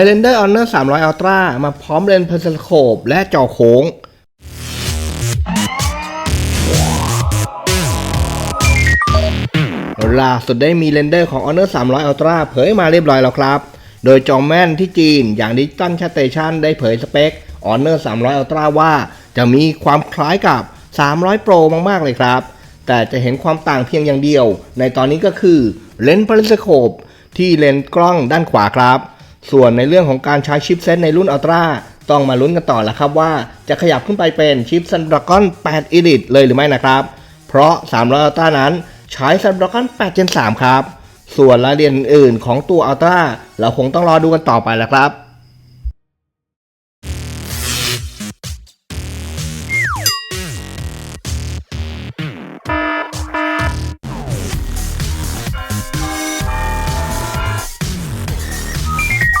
ย Render Honor 300 Ultra มาพร้อมเลนส์เพอร์สโคปและจอโค้ง ล่าสุดได้มีเรนเดอร์ของ Honor 300 Ultra เผยมาเรียบร้อยแล้วครับ โดยจอแม่นที่จีนอย่าง Digital Station ได้เผยสเปค Honor 300 Ultra ว่าจะมีความคล้ายกับ 300 Pro มาก ๆ เลยครับ แต่จะเห็นความต่างเพียงอย่างเดียว ในตอนนี้ก็คือเลนส์ periscope ที่เลนส์กล้องด้านขวาครับ ส่วนในเรื่องของการใช้ชิปเซตในรุ่นอัลตร้าต้องมาลุ้นกันต่อแล้วครับว่าจะขยับขึ้นไปเป็นชิปซันดรากอน8 Elite เลยหรือไม่นะครับ เพราะ 300 Ultra นั้นใช้ซันดรากอน8 Gen 3 ครับ ส่วนรายละเอียดอื่นของตัวอัลตร้าเราคงต้องรอดูกันต่อไปแล้วครับ